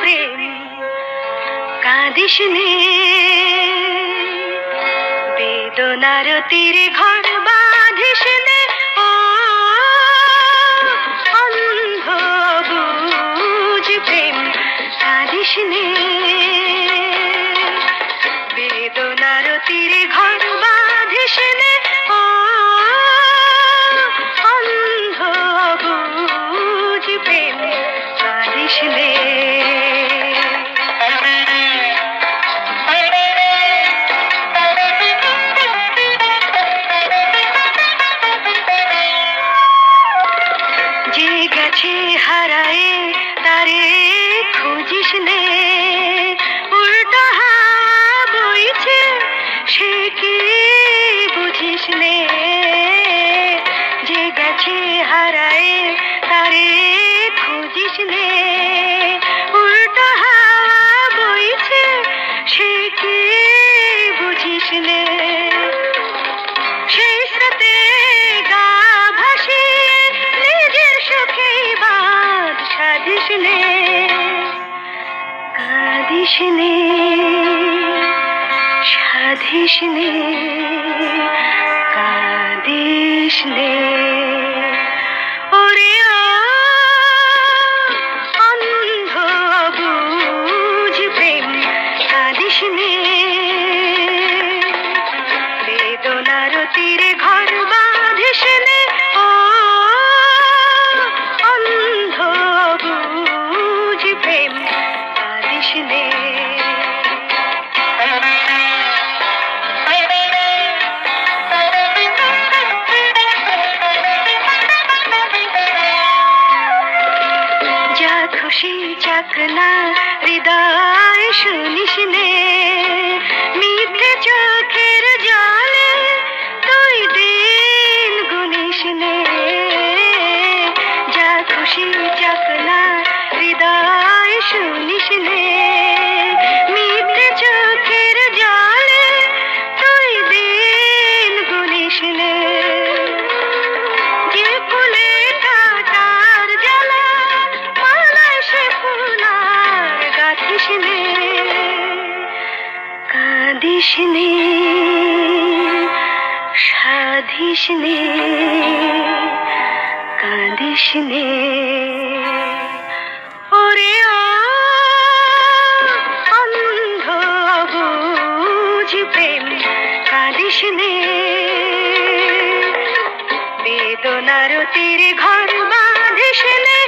প্রেম কাঁদিস বেদনার তীরে ঘর বাঁধিস নে। অন্ধ বুঝ প্রেম কাঁদিস নে যে গেছে হারায় তারে খুঁজিস নে। কাঁদিস নে সাধিস নে কাঁদিস নে। বেদনার তীরে ঘর খুশি চাকনা হৃদয় শুনিস নে মিথ্যে চোখের জলে তুই দিন গুনিস নে যা খুশি চাকনা হৃদয় শুনিস নে কাঁদিস নে সাধিস নে কাঁদিস নে ওরে অন্ধ বুঝ প্রেম কাঁদিস নে বেদনার তীরে ঘর বাঁধিস নে